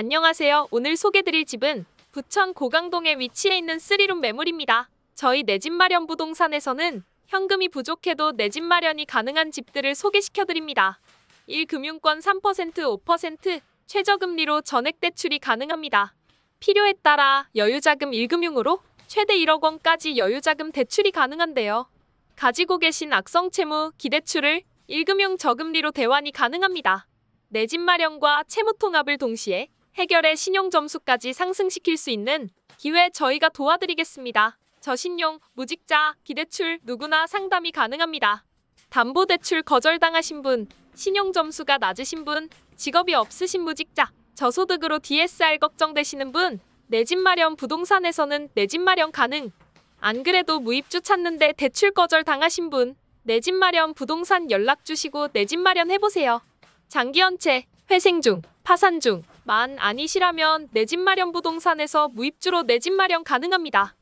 안녕하세요. 오늘 소개드릴 집은 부천 고강동에 위치해 있는 쓰리룸 매물입니다. 저희 내 집 마련 부동산에서는 현금이 부족해도 내 집 마련이 가능한 집들을 소개시켜 드립니다. 1금융권 3% 5% 최저금리로 전액 대출이 가능합니다. 필요에 따라 여유자금 1금융으로 최대 1억 원까지 여유자금 대출이 가능한데요. 가지고 계신 악성 채무, 기대출을 1금융 저금리로 대환이 가능합니다. 내 집 마련과 채무 통합을 동시에 해결의 신용 점수까지 상승시킬 수 있는 기회 저희가 도와드리겠습니다. 저신용, 무직자, 기대출 누구나 상담이 가능합니다. 담보대출 거절당하신 분, 신용 점수가 낮으신 분, 직업이 없으신 무직자, 저소득으로 DSR 걱정되시는 분, 내 집 마련 부동산에서는 내 집 마련 가능. 안 그래도 무입주 찾는데 대출 거절 당하신 분, 내 집 마련 부동산 연락 주시고 내 집 마련 해보세요. 장기 연체, 회생 중, 파산 중, 만 아니시라면 내 집 마련 부동산에서 무입주로 내 집 마련 가능합니다.